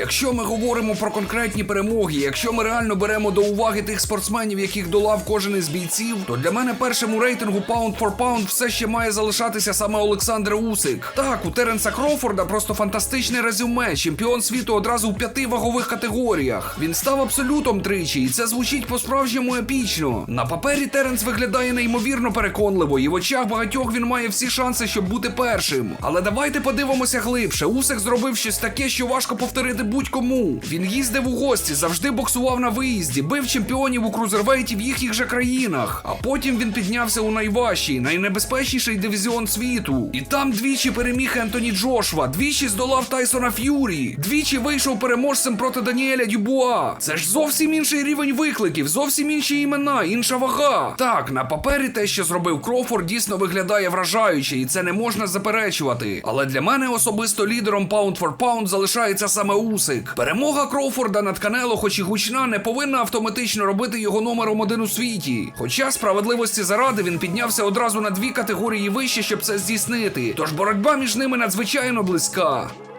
Якщо ми говоримо про конкретні перемоги, якщо ми реально беремо до уваги тих спортсменів, яких долав кожен із бійців, то для мене першим у рейтингу Pound for Pound все ще має залишатися саме Олександр Усик. Так, у Теренса Кроуфорда просто фантастичне резюме, чемпіон світу одразу у п'яти вагових категоріях. Він став абсолютом тричі, і це звучить по-справжньому епічно. На папері Теренс виглядає неймовірно переконливо, і в очах багатьох він має всі шанси, щоб бути першим. Але давайте подивимося глибше. Усик зробив щось таке, що важко повторити будь-кому. Він їздив у гості, завжди боксував на виїзді, бив чемпіонів у крузервейті в їхніх же країнах. А потім він піднявся у найважчий, найнебезпечніший дивізіон світу. І там двічі переміг Ентоні Джошва, двічі здолав Тайсона Ф'юрі, двічі вийшов переможцем проти Даніеля Дюбуа. Це ж зовсім інший рівень викликів, зовсім інші імена, інша вага. Так, на папері те, що зробив Крофорд, дійсно виглядає вражаюче, і це не можна заперечувати. Але для мене особисто лідером Pound for Pound залишається саме Усик. Перемога Кроуфорда над Канело, хоч і гучна, не повинна автоматично робити його номером один у світі. Хоча справедливості заради він піднявся одразу на дві категорії вище, щоб це здійснити. Тож боротьба між ними надзвичайно близька.